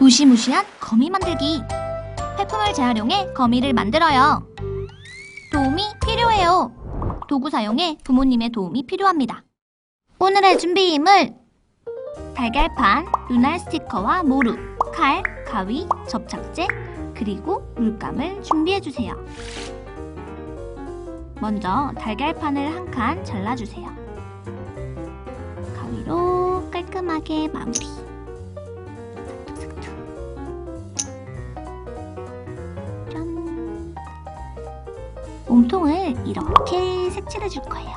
무시무시한 거미 만들기. 폐품을 재활용해 거미를 만들어요. 도움이 필요해요. 도구 사용에 부모님의 도움이 필요합니다. 오늘의 준비 인물 달걀판, 눈알 스티커와 모루, 칼, 가위, 접착제, 그리고 물감을 준비해주세요. 먼저 달걀판을 한 칸 잘라주세요. 가위로 깔끔하게 마무리. 몸통을 이렇게 색칠해 줄 거예요.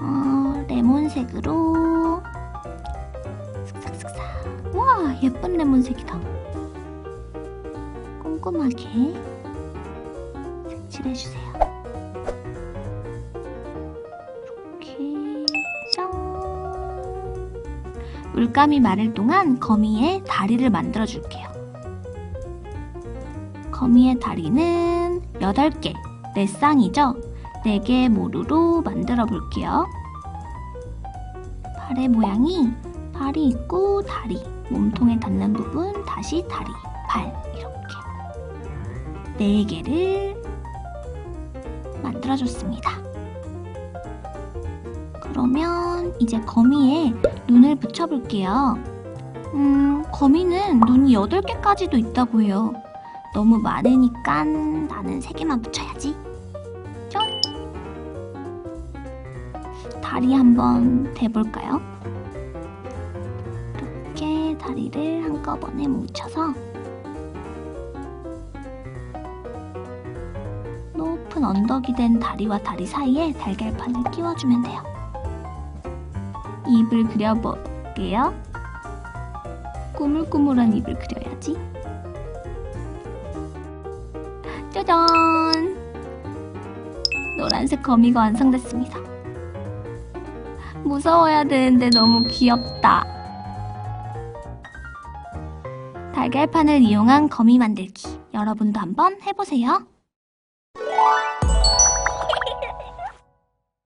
어, 레몬색으로 슥싹슥싹. 와, 예쁜 레몬색이다. 꼼꼼하게 색칠해 주세요. 이렇게 짠. 물감이 마를 동안 거미의 다리를 만들어 줄게요. 거미의 다리는 8개, 4쌍이죠? 4개의 모루로 만들어 볼게요. 발의 모양이 발이 있고 다리, 몸통에 닿는 부분, 다시 다리, 발 이렇게 4개를 만들어 줬습니다. 그러면 이제 거미에 눈을 붙여볼게요. 음, 거미는 눈이 8개까지도 있다고 해요. 너무 많으니까 나는 3개만 붙여야지. 짠! 다리 한번 대볼까요? 이렇게 다리를 한꺼번에 뭉쳐서 높은 언덕이 된 다리와 다리 사이에 달걀판을 끼워주면 돼요. 입을 그려볼게요. 꾸물꾸물한 입을 그려야지. 짜잔! 노란색 거미가 완성됐습니다. 무서워야 되는데 너무 귀엽다. 달걀판을 이용한 거미 만들기. 여러분도 한번 해보세요.